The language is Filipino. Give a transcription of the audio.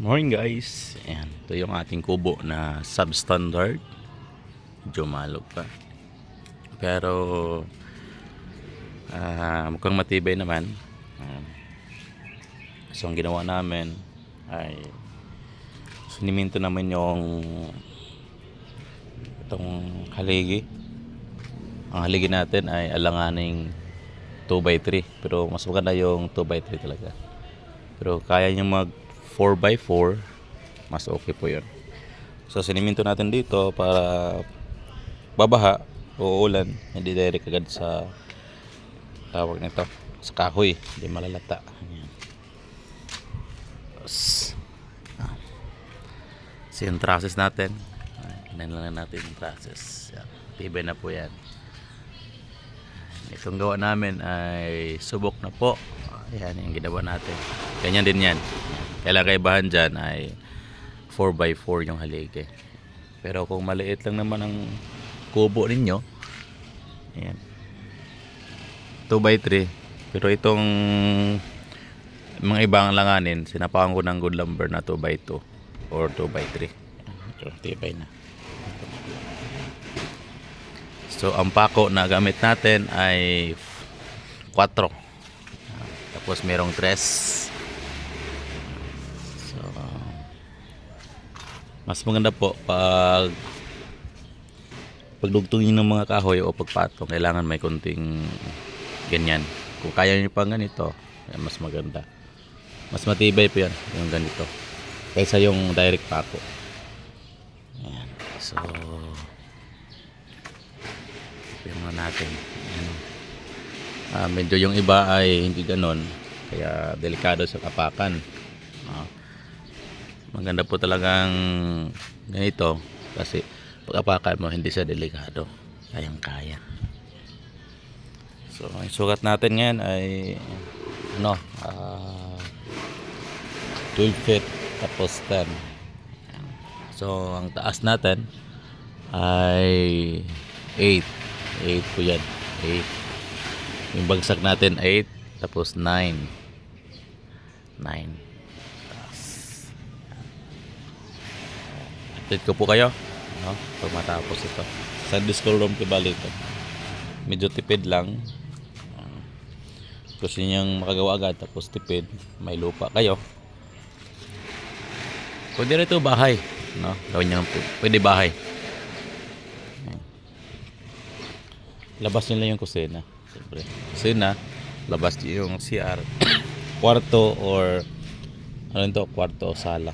Morning guys. Ayan, ito yung ating kubo na substandard. Medyo malog pa. Pero ah, mukhang matibay naman. Ayan. so ang ginawa namin ay siniminto naman yung itong haligi. Ang haligi natin ay alanganing 2x3 pero mas maganda yung 2x3 talaga. Pero kaya nyo mag 4x4, mas okay po yun. So siniminto natin dito para babaha o ulan, hindi direct agad sa tawag nito, sa kahoy, hindi malalata. Ah. So yung trusses natin, Tignan lang natin yung trusses. Tibay na po yan. Itong gawa namin ay subok na po. Ayan yung ginawa natin. Ganyan din yan. Kailang kaibahan dyan ay 4x4 yung haligi. Pero kung maliit lang naman ang kubo ninyo, ayan. 2x3. Pero itong mga ibang langanin, sinapakan ko ng good lumber na 2x2 or 2x3. Ito, tibay na. So, ang pako na gamit natin ay 4. Tapos merong 3. Mas maganda po pag pagdugtungin ng mga kahoy o pagpatong, kailangan may konting ganyan. Kung kaya nyo pa ganito, eh, mas maganda. Mas matibay po yan, yung ganito. Kaysa yung direct pako. Ayan. So, mga natin. Ayan. Ah, medyo yung iba ay hindi ganon. Kaya delikado sa kapakan. Ah, maganda po talagang ganito. Kasi pag apakan mo, hindi siya delikado. Kayang kaya. So, ang sukat natin ngayon ay ano, ah 12 feet tapos 10. Ayan. So, ang taas natin ay 8. 8 po yan. 8. Yung bagsak natin 8 tapos 9. 9. Taas. Update ko po kayo. No? Pag matapos ito. Sa disco room ko balik ito. Medyo tipid lang. Ah, Gusto niyang makagawa agad tapos tipid. May lupa kayo. Pwede rin ito bahay. No? Gawin niyo pwede bahay. labas lang yung kusina. Siyempre. Kusina, labas yung CR. kwarto or ano ito, kwarto o sala.